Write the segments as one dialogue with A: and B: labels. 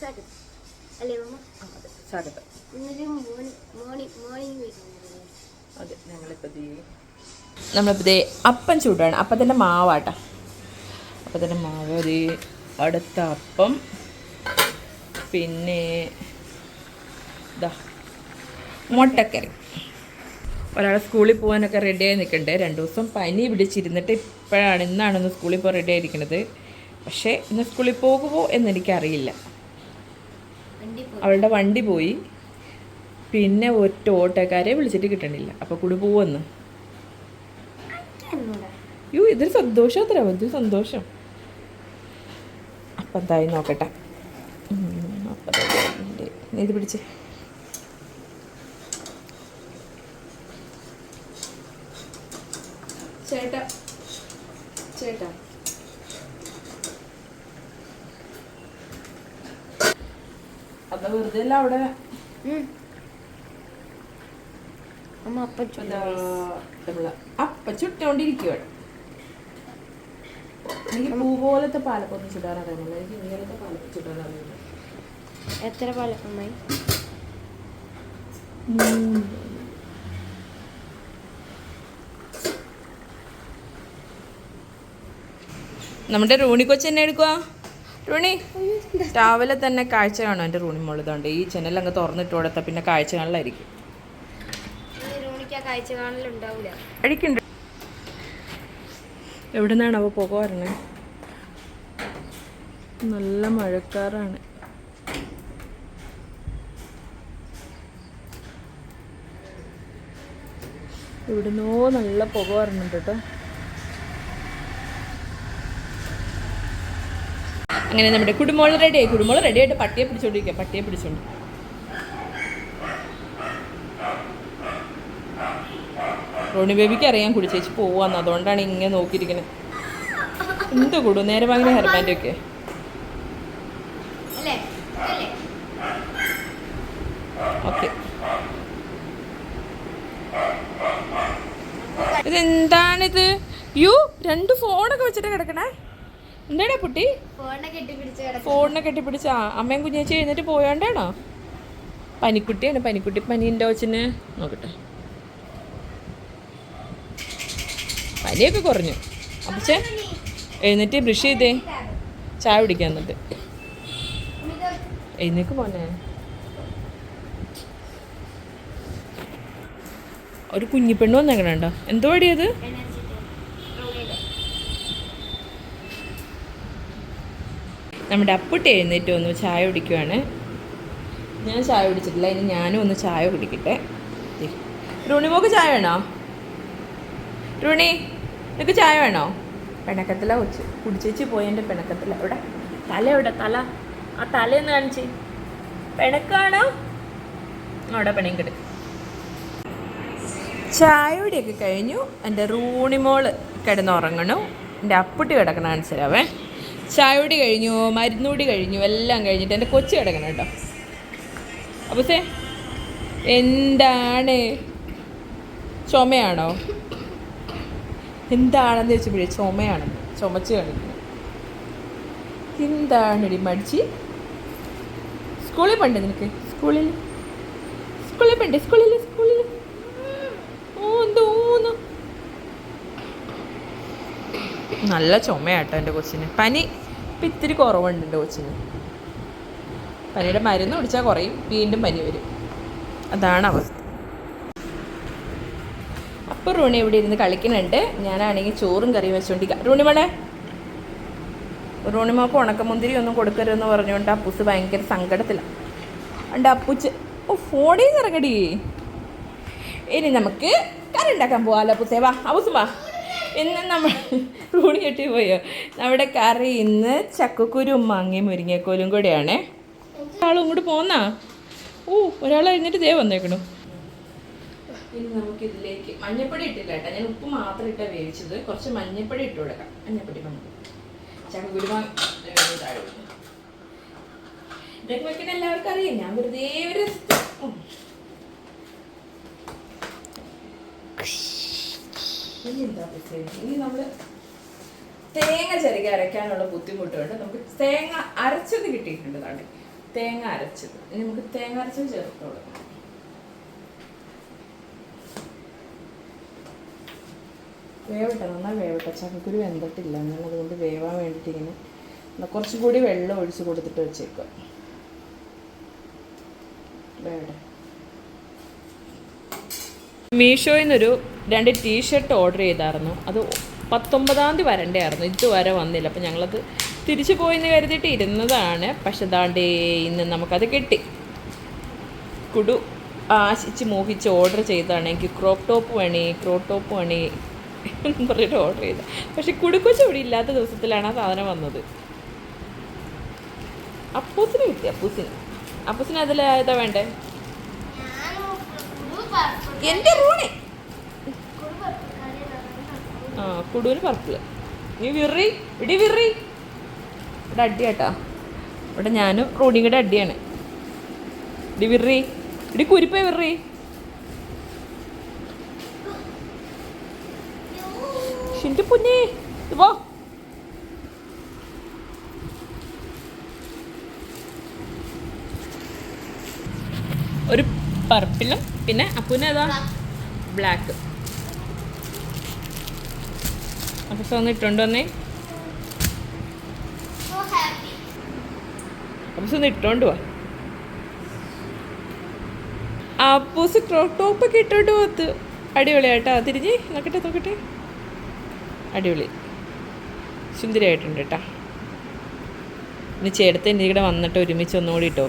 A: സ്വാഗതം. അല്ലേ മമ്മ
B: അതെ. സ്വാഗതം.
A: ഇന്നൊരു മോർണിംഗ് മോർണിംഗ്
B: അതെ ഞങ്ങളിപ്പോൾ നമ്മളിപ്പോൾ അപ്പം ചൂടാണ്. അപ്പത്തിന്റെ മാവാട്ടാ. അപ്പത്തിന്റെ മാവ് അത് അടുത്ത അപ്പം പിന്നെ ഇതാ മുട്ടക്കറി. ഒരാൾ സ്കൂളിൽ പോകാനൊക്കെ റെഡിയായി നിൽക്കണ്ടേ. രണ്ട് ദിവസം പനി പിടിച്ചിരുന്നിട്ട് ഇപ്പോഴാണ് ഇന്നാണ് ഒന്ന് സ്കൂളിൽ പോകാൻ റെഡി ആയിരിക്കുന്നത് പക്ഷേ ഇന്ന് സ്കൂളിൽ പോകുമോ എന്നെനിക്കറിയില്ല അവളുടെ വണ്ടി പോയി. പിന്നെ ഒറ്റ ഓട്ടോക്കാരെ വിളിച്ചിട്ട് കിട്ടണില്ല. അപ്പോൾ കൂടി പോവെന്ന്
A: യു
B: യോ ഇതൊരു സന്തോഷം അത്ര. ഇതൊരു സന്തോഷം. അപ്പം എന്തായി നോക്കട്ടെ. അപ്പം ഇത് പിടിച്ച്. ചേട്ടാ. ചേട്ടാ. അത് വെറുതെ അല്ല അവിടെ.
A: അപ്പം
B: അപ്പം എനിക്ക് പൂ പോലത്തെ പാലപ്പൊന്നും ചുടാൻ അറിയാമല്ലോ എനിക്ക് ഇങ്ങനത്തെ പാലപ്പം ചുടാൻ അറിയില്ല
A: എത്ര പാലപ്പമായി
B: നമ്മുടെ റൂണി കൊച്ചു തന്നെ എടുക്കുക റൂണി രാവിലെ തന്നെ കാഴ്ച കാണും എന്റെ റൂണി മുള്ളതുകൊണ്ട് ഈ ജനൽ അങ്ങ് തുറന്നിട്ട് കൊടുത്താൽ പിന്നെ കാഴ്ച കാണലായിരിക്കും. അഴിക്കുണ്ട്. എവിടെ നിന്നാണ് അവ പുക വരണേ? നല്ല മഴക്കാറാണ്. ഇവിടുന്നോ നല്ല പുക വരണുണ്ട് കേട്ടോ അങ്ങനെ നമ്മുടെ കുടുംബോൾ റെഡി ആയി. കുടുംബോൾ റെഡി ആയിട്ട് പട്ടിയെ പിടിച്ചോണ്ടിരിക്കുക പട്ടിയെ പിടിച്ചോണ്ട്. റോണി ബേബിക്ക് അറിയാൻ കുടിച്ചേച്ച് പോവാന്ന്. അതുകൊണ്ടാണ് ഇങ്ങനെ നോക്കിയിരിക്കുന്നത് എന്ത് കൂടും? നേരെ വാങ്ങിയ ഹെർബാൻഡ് ഒക്കെ. ഓക്കെ. ഇതെന്താണിത്? യു രണ്ട് ഫോണൊക്കെ വെച്ചിട്ട് കിടക്കണേ. എന്താടാ കുട്ടി
A: ഫോണിനെ കെട്ടിപ്പിടിച്ച് കിടക്കും
B: ഫോണിനെ കെട്ടിപ്പിടിച്ച. അമ്മയും കുഞ്ഞേച്ചി എഴുന്നേറ്റ് പോയോണ്ടാണോ? പനിക്കുട്ടിയാണ് പനിക്കുട്ടി പനീന്റെ കൊച്ചിന് നോക്കട്ടെ. പനിയൊക്കെ കുറഞ്ഞു. അപ്പച്ചേ എഴുന്നേറ്റ് ബ്രഷ് ചെയ്തേ. ചായ കുടിക്കാൻ എന്നിട്ട്. എഴുന്നേക്ക് പോന്നെ. ഒരു കുഞ്ഞിപ്പെണ്ണ് വന്നേക്കണുണ്ടോ? എന്തോ അടിയത് നമ്മുടെ അപ്പുട്ടി എഴുന്നേറ്റ് വന്നു ചായ കുടിക്കുവാണ്. ഞാൻ ചായ കുടിച്ചിട്ടില്ല ഇനി ഞാനും ഒന്ന് ചായ കുടിക്കട്ടെ. റുണി മോക്ക് ചായ വേണോ? റുണി നിനക്ക് ചായ വേണോ? പിണക്കത്തില കൊച്ച്. കുടിച്ചേച്ച് പോയി എന്റെ പിണക്കത്തില. എവിടെ? തല എവിടെ? തല. ആ തലയൊന്ന് കാണിച്ച്. പിണക്കാണോ? അവിടെ പിണയും കിടക്കും ചായ കുടിയൊക്കെ കഴിഞ്ഞു. എന്റെ റൂണിമോൾ കിടന്നുറങ്ങണു. എന്റെ അപ്പുട്ടി കിടക്കണ കാണിച്ചുതരാവേ ചായ കുടി കഴിഞ്ഞു മരുന്നൂടി കഴിഞ്ഞു എല്ലാം കഴിഞ്ഞിട്ട് എന്റെ കൊച്ചു കിടക്കണം കേട്ടോ. അപ്പോൾ സേ എന്താണ്? ചുമയാണോ? എന്താണെന്ന് ചോദിച്ചപ്പോഴേ ചുമയാണ്. ചുമച്ച് കാണിക്കുന്നു. എന്താണെടി മടിച്ച്? സ്കൂളിൽ പണ്ട് നിനക്ക്? സ്കൂളിൽ? സ്കൂളിൽ പണ്ട്? സ്കൂളിൽ സ്കൂളിൽ ഓ എന്തോന്നു നല്ല ചുമയാട്ടോ എന്റെ കൊച്ചിന്. പനി ഇപ്പം ഇത്തിരി കുറവുണ്ട് എന്റെ കൊച്ചിന്. പനിയുടെ മരുന്ന് കുടിച്ചാൽ കുറയും വീണ്ടും പനി വരും. അതാണ് അവസ്ഥ. അപ്പോൾ റൂണി ഇവിടെ ഇരുന്ന് കളിക്കുന്നുണ്ട്. ഞാനാണെങ്കിൽ ചോറും കറിയും വെച്ചുകൊണ്ടിരിക്കുക റൂണിമോളെ റൂണിമോക്ക് ഉണക്കമുന്തിരി ഒന്നും കൊടുക്കരുതെന്ന് പറഞ്ഞുകൊണ്ട് അപ്പൂസ് ഭയങ്കര സങ്കടത്തിലാണ് ഉണ്ട് അപ്പൂച്ച് ഓ ഫോണിൽ നിന്ന് ഇറങ്ങടി. ഇനി നമുക്ക് കറി ഉണ്ടാക്കാൻ പോവാലോ അപ്പൂസേ വാ അവസ് വാ. ഇന്ന് നമ്മൾ റൂണി കെട്ടി പോയോ? നമ്മുടെ കറി ഇന്ന് ചക്കക്കുരും മാങ്ങയും മുരിങ്ങക്കോലും കൂടെയാണേ. ഒരാളും ഇങ്ങോട്ട് പോന്നാ? ഓ ഒരാൾ കഴിഞ്ഞിട്ട് ദേ വന്നേക്കണു. ഇനി നമുക്ക് ഇതിലേക്ക് മഞ്ഞപ്പൊടി ഇട്ടില്ല കേട്ടോ. ഞാൻ ഉപ്പ് മാത്രം ഇട്ടാ വേവിച്ചത്. കുറച്ച് മഞ്ഞപ്പൊടി ഇട്ട് കൊടുക്കാം. മഞ്ഞപ്പൊടി മഞ്ഞപ്പൊടി ചക്കക്കുരു. ഇതൊക്കെ വെക്കുന്ന എല്ലാവർക്കും അറിയാം. ഞാൻ വെറുതെ ഒരു ഇനി നമ്മൾ തേങ്ങ ചെറുകി അരയ്ക്കാനുള്ള ബുദ്ധിമുട്ടുണ്ട്. നമുക്ക് തേങ്ങ അരച്ചത് കിട്ടിയിട്ടുണ്ട് കണ്ടി. തേങ്ങ അരച്ചത്. ഇനി നമുക്ക് തേങ്ങ അരച്ചത് ചേർത്ത് കൊടുക്കാം വേവട്ടെ? നന്നായി വേവട്ടെ. ചക്കക്കുരു വെന്തിട്ടില്ല. അതുകൊണ്ട് വേവാൻ വേണ്ടിയിട്ട് ഇങ്ങനെ കുറച്ചും കൂടി വെള്ളം ഒഴിച്ച് കൊടുത്തിട്ട് വെച്ചേക്കുക വേവട്ടെ മീഷോയിൽ നിന്നൊരു രണ്ട് ടീഷർട്ട് ഓർഡർ ചെയ്തായിരുന്നു. അത് പത്തൊമ്പതാം തീയതി വരണ്ടായിരുന്നു ഇതുവരെ വന്നില്ല. അപ്പം ഞങ്ങളത് തിരിച്ചു പോയെന്ന് കരുതിയിട്ട് ഇരുന്നതാണ്. പക്ഷെ ദാണ്ടേ ഇന്ന് നമുക്കത് കിട്ടി. കുടു ആശിച്ച് മോഹിച്ച് ഓർഡർ ചെയ്തതാണ്. എനിക്ക് ക്രോപ്പ് ടോപ്പ് വേണേ ക്രോപ്പ് ടോപ്പ് വേണേ എന്ന് പറഞ്ഞിട്ട് ഓർഡർ ചെയ്ത. പക്ഷെ കുടുക്കൊച്ച ഇവിടെ ഇല്ലാത്ത ദിവസത്തിലാണ് ആ സാധനം വന്നത്. അപ്പൂസിന് കിട്ടി അപ്പൂസിന്. അപ്പൂസിന് അതിൽ ഏതാ വേണ്ടേ? എന്റെ റൂണേ. ആ കുടുവിന് പർപ്പിൾ നീ വിറി ഇടി വിറി. ഇവിടെ അടി കേട്ടാ ഇവിടെ ഞാനും റോഡിയും അടിയാണ്. ഇടി വിറി ഇടി കുരിപ്പേ വിറി. ഷിന്റെ പൊന്നേ പോ. ഒരു പർപ്പിളും പിന്നെ അപ്പൂന് ഏതാ? ബ്ലാക്ക് അപ്പോൾ ഒന്ന് ഇട്ടുകൊണ്ട് വന്നേ അപ്പൂസ് ഒന്ന് ഇട്ടോണ്ട് വാ. അപ്പൂസ് ക്രോപ്പ് ടോപ്പൊക്കെ ഇട്ടോണ്ട് പോത്ത് അടിപൊളിയാട്ടോ തിരിഞ്ഞ് നോക്കട്ടെ നോക്കട്ടെ. അടിപൊളി. സുന്ദരിയായിട്ടുണ്ട് കേട്ടാ ഇനി ചേട്ടത്തെ എന്റെ കൂടെ വന്നിട്ട് ഒരുമിച്ച് ഒന്നുകൂടി ഇട്ടോ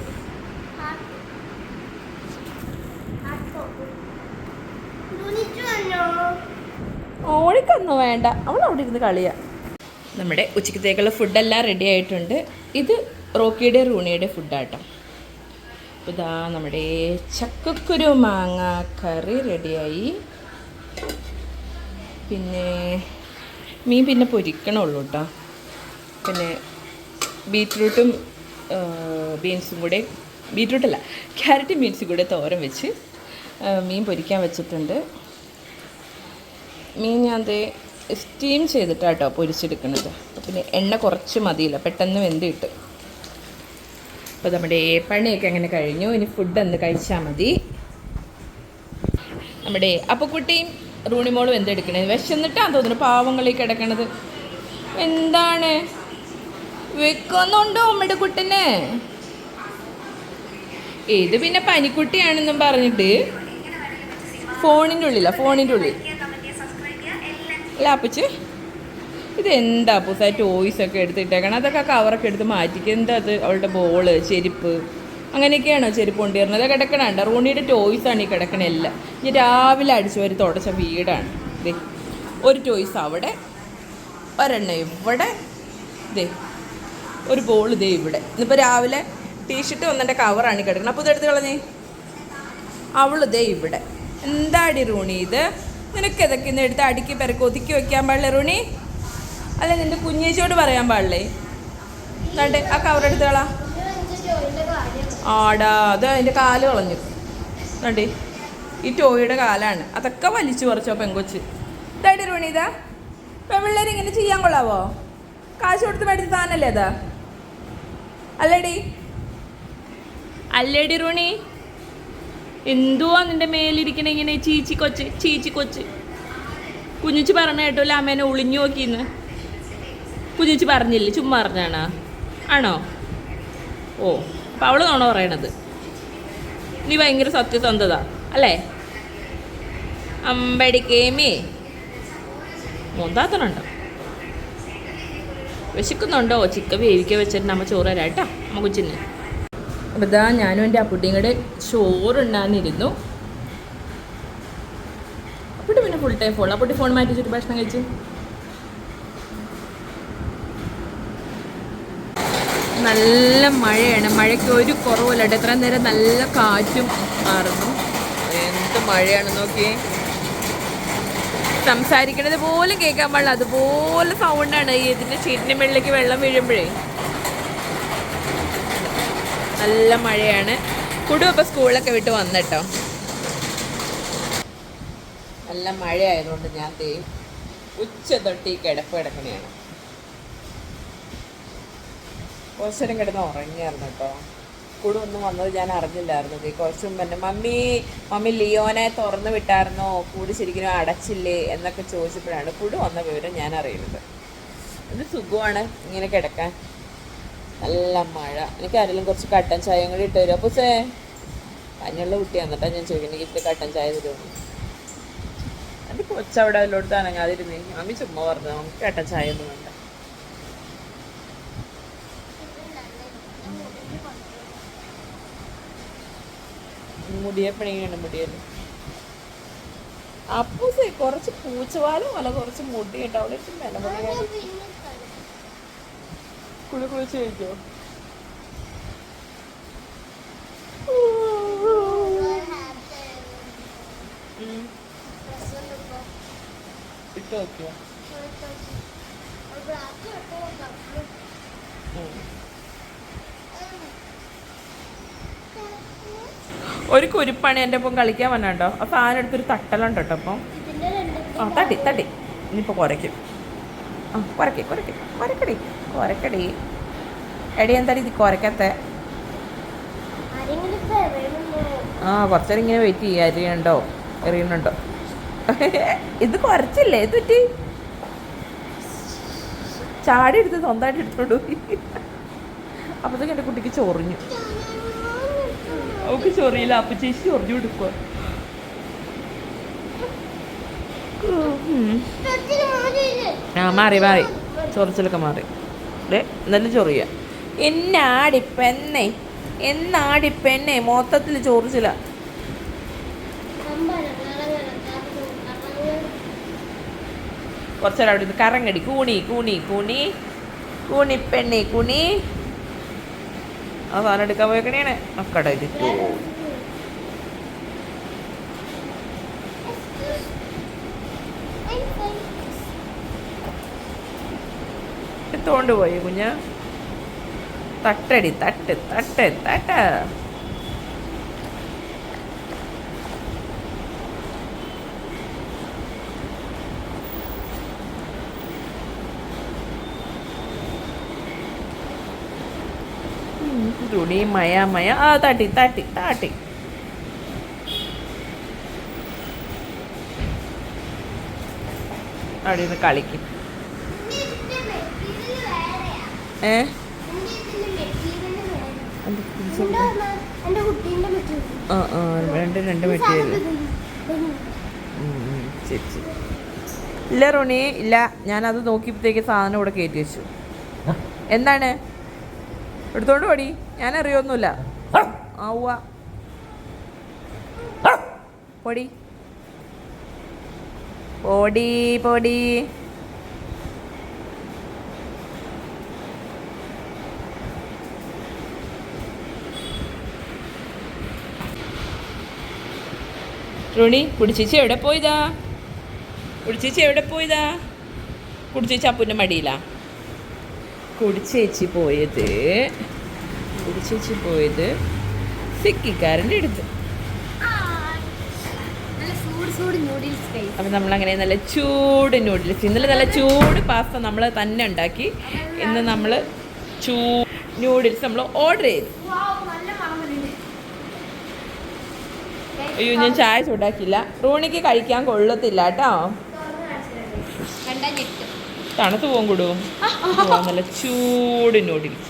B: ഓടിക്കൊന്നും വേണ്ട. അവൾ അവിടെ ഇരുന്ന് കളിയാ. നമ്മുടെ ഉച്ചക്കത്തേക്കുള്ള ഫുഡെല്ലാം റെഡി ആയിട്ടുണ്ട്. ഇത് റോക്കിയുടെ റൂണിയുടെ ഫുഡാട്ടോ. ഇതാ നമ്മുടെ ചക്കക്കുരു മാങ്ങ കറി റെഡിയായി പിന്നെ മീൻ പിന്നെ പൊരിക്കണുള്ളൂ കേട്ടോ പിന്നെ ബീറ്റ്റൂട്ടും ബീൻസും കൂടെ ബീറ്റ്റൂട്ടല്ല ക്യാരറ്റും ബീൻസും കൂടെ തോരം വെച്ച് മീൻ പൊരിക്കാൻ വെച്ചിട്ടുണ്ട്. മീൻ ഞാൻ ദേ സ്റ്റീം ചെയ്തിട്ടാട്ടോ പൊരിച്ചെടുക്കുന്നത് അപ്പോൾ പിന്നെ എണ്ണ കുറച്ച് മതിയില്ല. പെട്ടെന്ന് വെന്ത് കിട്ടും അപ്പോൾ നമ്മുടെ പണിയൊക്കെ അങ്ങനെ കഴിഞ്ഞു. ഇനി ഫുഡ് ഒന്ന് കഴിച്ചാൽ മതി. നമ്മുടെ അപ്പക്കുട്ടിയും റൂണിമോളും എന്തെടുക്കണേ വിശന്നിട്ടാണ് തോന്നുന്നു പാവങ്ങളിൽ കിടക്കണത്. എന്താണ്? വെക്കുന്നുണ്ടോ അമ്മയുടെ കുട്ടിനെ? ഇത് പിന്നെ പനിക്കുട്ടിയാണെന്നും പറഞ്ഞിട്ട് ഫോണിന്റെ ഉള്ളിലാണ് ഫോണിന്റെ ഉള്ളിൽ. അല്ല അപ്പച്ച് ഇത് എന്താ പുതുസാ ടോയ്സ് ഒക്കെ എടുത്തിട്ടേക്കണം? അതൊക്കെ കവറൊക്കെ എടുത്ത് മാറ്റിക്കുക എന്താ അത്? അവളുടെ ബോൾ ചെരുപ്പ്. അങ്ങനെയൊക്കെയാണോ ചെരുപ്പ് കൊണ്ടുവരുന്നത്? അത് കിടക്കണണ്ട റോണിയുടെ ടോയ്സ് ആണ് ഈ കിടക്കണ എല്ലാം. ഇനി രാവിലെ അടിച്ചു വരി തുടച്ച വീടാണ്. ദേ ഒരു ടോയ്സ് അവിടെ ഒരെണ്ണം ഇവിടെ. ദേ ഒരു ബോൾ ദേ ഇവിടെ. ഇന്നിപ്പോൾ രാവിലെ ടീഷർട്ട് വന്നിട്ട് കവറാണ് കിടക്കുന്നത് അപ്പോൾ ഇത് ഇതെടുത്ത് കളഞ്ഞേ. അവൾ ദേ ഇവിടെ. എന്താടി റൂണി ഇത്? നിനക്ക് ഇതൊക്കെ ഇന്ന് എടുത്ത് അടുക്കി പെരക്ക് ഒതുക്കി വെക്കാൻ പാടില്ലേ റുണി? അല്ല നിന്റെ കുഞ്ഞേച്ചിയോട് പറയാൻ പാടില്ലേ? എന്നിട്ട് ആ കളാ ആടാ അത് അതിന്റെ കാൽ കളഞ്ഞു. എന്നിട്ട് ഈ ടോയുടെ കാലാണ്. അതൊക്കെ വലിച്ചു കുറച്ചോ പെങ്കൊച്ച്. ഇതായിട്ട് റുണി ഇതാ. പെൺപിള്ളേർ ഇങ്ങനെ ചെയ്യാൻ കൊള്ളാവോ? കാശ് കൊടുത്ത് മേടിച്ച താനല്ലേ അതാ? അല്ലടി? അല്ലേടി റൂണി? എന്തുവാ നിന്റെ മേലിരിക്കണ ഇങ്ങനെ ചീച്ചി കൊച്ച് ചീച്ചി കൊച്ച്? കുഞ്ഞിച്ച് പറഞ്ഞ കേട്ടോ അമ്മേനെ ഒളിഞ്ഞു നോക്കിന്ന്. കുഞ്ഞിച്ച് പറഞ്ഞില്ലേ ചുമ്മാ പറഞ്ഞാണോ? ആണോ? ഓ അപ്പം അവൾ നോണ പറയണത്? നീ ഭയങ്കര സത്യസന്ധത അല്ലേ? അമ്പടിക്കേമേ മൊന്താത്തനുണ്ടോ? വിശക്കുന്നുണ്ടോ? ചിക്കൻ വേവിക്കാൻ വെച്ചിട്ട് നമ്മ ചോറ് തരാം കേട്ടോ അമ്മ കൊച്ചിന്. അപ്പോൾ ഇതാ ഞാനും എന്റെ അപ്പുട്ടിയും കൂടെ ചോറുണ്ടാന്നിരുന്നു. അപ്പുട്ടി പിന്നെ full time phone Apputty phone മാറ്റി വെച്ചിട്ട് ഭക്ഷണം കഴിച്ചു? നല്ല മഴയാണ്. മഴയ്ക്ക് ഒരു കുറവില്ല എത്ര നേരം നല്ല കാറ്റും ആയിരുന്നു. എന്ത് മഴയാണ് നോക്കി സംസാരിക്കണത് പോലും കേൾക്കാൻ പാടില്ല. അതുപോലെ സൗണ്ടാണ് ഇതിന്റെ ഷീറ്റിന്റെ മുകളിലേക്ക് വെള്ളം വീഴുമ്പോഴേ. നല്ല മഴയാണ്. കുടു ഇപ്പോൾ സ്കൂളിലൊക്കെ വിട്ട് വന്നിട്ടോ? നല്ല മഴയായതുകൊണ്ട് ഞാൻ ദേ ഉച്ച തൊട്ട് ഈ കിടപ്പ് കിടക്കണയാണ്. കുറച്ചേരം കിടന്ന് ഉറങ്ങിയായിരുന്നു കേട്ടോ. കുടു ഒന്നും വന്നത് ഞാൻ അറിഞ്ഞില്ലായിരുന്നു. ദേ കുറച്ച് മുമ്പ് തന്നെ മമ്മി മമ്മി ലിയോനെ തുറന്നു വിട്ടായിരുന്നോ? കൂട് ശരിക്കും അടച്ചില്ലേ? എന്നൊക്കെ ചോദിച്ചപ്പോഴാണ് കുടു വന്ന വിവരം ഞാൻ അറിയുന്നത്. ഇത് സുഖമാണ് ഇങ്ങനെ കിടക്കാൻ? നല്ല മഴ. എനിക്ക് ആരെങ്കിലും കുറച്ച് കട്ടൻ ചായയും കൂടി ഇട്ട് തരും അപ്പോൾ സേ പനിയുള്ള കുട്ടി എന്നിട്ടാണ് ഞാൻ ചോദിക്കുന്നത് ഇത്തിരി കട്ടൻ ചായ തരുമോ എന്റെ കൊച്ചവിടെ അതിലോട്ട് അനങ്ങാതിരുന്നേ. മമ്മി ചുമ്മാ പറഞ്ഞു നമുക്ക് കട്ടൻ ചായ ഒന്നും വേണ്ട. മുടിയെ പണിയാണ് മുടിയല്ലേ അപ്പൂസേ കുറച്ച് പൂച്ചവാലും അല്ല കുറച്ച് മുടി അവിടെ ഇട്ട് മെലമുടിയാണ് കുളി കുളിച്ച് കഴിക്കോ ഇട്ട് നോക്കിയോ? ഒരു കുരിപ്പാണ് എന്റെ ഒപ്പം കളിക്കാൻ വന്നോ അപ്പൊ സാധനം ഒരു തട്ടലുണ്ട് കേട്ടോ അപ്പം. ആ തട്ടി തട്ടി. ഇനിയിപ്പോൾ കുറയ്ക്കും. ആ കുറയ്ക്കേ കുറയ്ക്കേ കുറയ്ക്കടി. കുറയ്ക്കടി എടി എന്താടി ഇത് കുറയ്ക്കാത്ത ആ കുറച്ചേരം ഇങ്ങനെ വെയിറ്റ് ചെയ്യുക എറിയണ്ടോ എറിയണുണ്ടോ ഇത് കുറച്ചില്ലേ? ഇത് പറ്റി. ചാടി എടുത്ത് സ്വന്തമായിട്ട് എടുത്തോണ്ട് പോയി. അപ്പോഴത്തേക്ക് എന്റെ കുട്ടിക്ക് ചൊറിഞ്ഞു. അവൾക്ക് ചൊറിയില്ല. അപ്പൊ ചേച്ചി ചൊറിഞ്ഞു കൊടുക്കുക ആ മാറി മാറി. ചൊറിച്ചിലൊക്കെ മാറി. ഡേ നല്ല ചൊറിയ. എന്നാടി പെണ്ണെ എന്നാടി പെണ്ണെ മൊത്തത്തിൽ ചോറിച്ചില്ല കുറച്ചേരം അവിടെ കറങ്ങടി. കൂണി കൂണി കൂണി. കൂണി പെണ്ണി കുണി. ആ എടുക്കാൻ പോയേക്കണേണ്. മക്കട ഇതിട്ടു എടുത്തോണ്ട് പോയി കുഞ്ഞ്. തട്ടടി തട്ട് തട്ട് തട്ട. തുണി മയ മയ. ആ തട്ടി തട്ടി തട്ടി. അവിടെ നിന്ന് കളിക്കും. ഏ? ആ ആ രണ്ട് രണ്ട് മെറ്റീരിയൽ ശരി ശരി. ഇല്ല റോണി ഇല്ല. ഞാനത് നോക്കിയപ്പോഴത്തേക്ക് സാധനം ഇവിടെ കയറ്റി വെച്ചു. എന്താണ്? എടുത്തോണ്ട് പോടി. ഞാൻ അറിയൊന്നുമില്ല ആവുക പൊടി. പൊടി പൊടി. റുണി കുടിച്ചേച്ചി എവിടെ പോയതാ? കുടിച്ചേച്ചി എവിടെ പോയതാ? കുടിച്ചേച്ചി അപ്പൂന്റെ മടിയിലാ. കുടിച്ചേച്ചി പോയത് കുടിച്ചേച്ചി പോയത് സിക്കിക്കാരന്റെ അടുത്ത്. അപ്പം നമ്മളങ്ങനെ നല്ല ചൂട് നൂഡിൽസ് ഇന്നലെ നല്ല ചൂട് പാസ്ത നമ്മൾ തന്നെ ഉണ്ടാക്കി. ഇന്ന് നമ്മൾ ചൂ നൂഡിൽസ് നമ്മൾ ഓർഡർ ചെയ്തു
A: നല്ല മണമുണ്ട്
B: അയ്യോ ഞാൻ ചായ ചൂടാക്കില്ല റൂണിക്ക് കഴിക്കാൻ കൊള്ളത്തില്ല കേട്ടോ. തണുത്ത് പോകും കൂടും. നല്ല ചൂട് നൂഡിൽസ്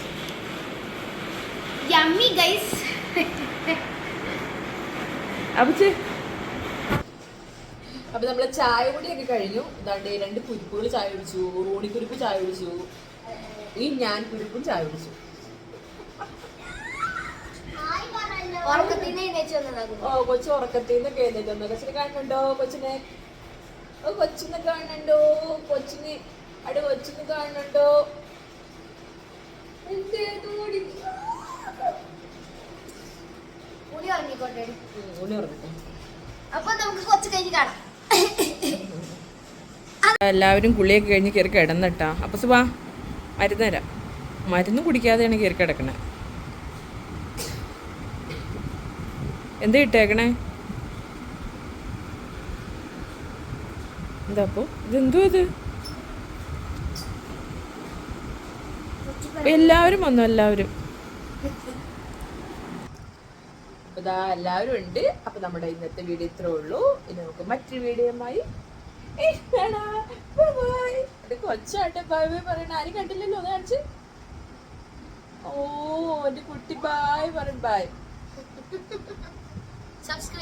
B: അപ്പൊ നമ്മൾ ചായ കൂടിയൊക്കെ കഴിഞ്ഞു. ഇതാണ്ട് രണ്ട് കുരിപ്പുകൾ ചായ കുടിച്ചു. റൂണിക്കുരുപ്പ് ചായ കുടിച്ചു. ഈ ഞാൻ കുരുപ്പും ചായ കുടിച്ചു. ഓ കൊച്ചു ഉറക്കത്തിൽ നിന്നൊക്കെ എഴുന്നേറ്റ് കൊച്ചിനെ കാണുന്നുണ്ടോ കൊച്ചിനെ? ഓ കൊച്ചിനെ കാണുന്നുണ്ടോ കൊച്ചിന്? അവിടെ കൊച്ചിനെ കാണുന്നുണ്ടോ
A: അപ്പൊ നമുക്ക് കഴിഞ്ഞ് കാണാം.
B: എല്ലാവരും കുളിയൊക്കെ കഴിഞ്ഞ് കയറി കിടന്നിട്ടാ. അപ്പൊ സുബാ മരുന്ന് തരാം. മരുന്ന് കുടിക്കാതെയാണ് കയറി കിടക്കണേ. എന്താ ഇട്ടേക്കണേ എന്താ അപ്പോ? ഇതെന്തോ ഇത്? എല്ലാവരും വന്നു എല്ലാവരും. എല്ലാവരും ഉണ്ട്. അപ്പൊ നമ്മുടെ ഇന്നത്തെ വീഡിയോ ഇത്രേ ഉള്ളൂ. ഇനി നമുക്ക് മറ്റൊരു വീഡിയോയുമായി കൊച്ചാട്ടെ ബൈ ബൈ പറയണ. ആരും കണ്ടില്ലല്ലോ കാണിച്ച്. ഓ എന്റെ കുട്ടി ബായ് പറയും. Bye
A: subscribe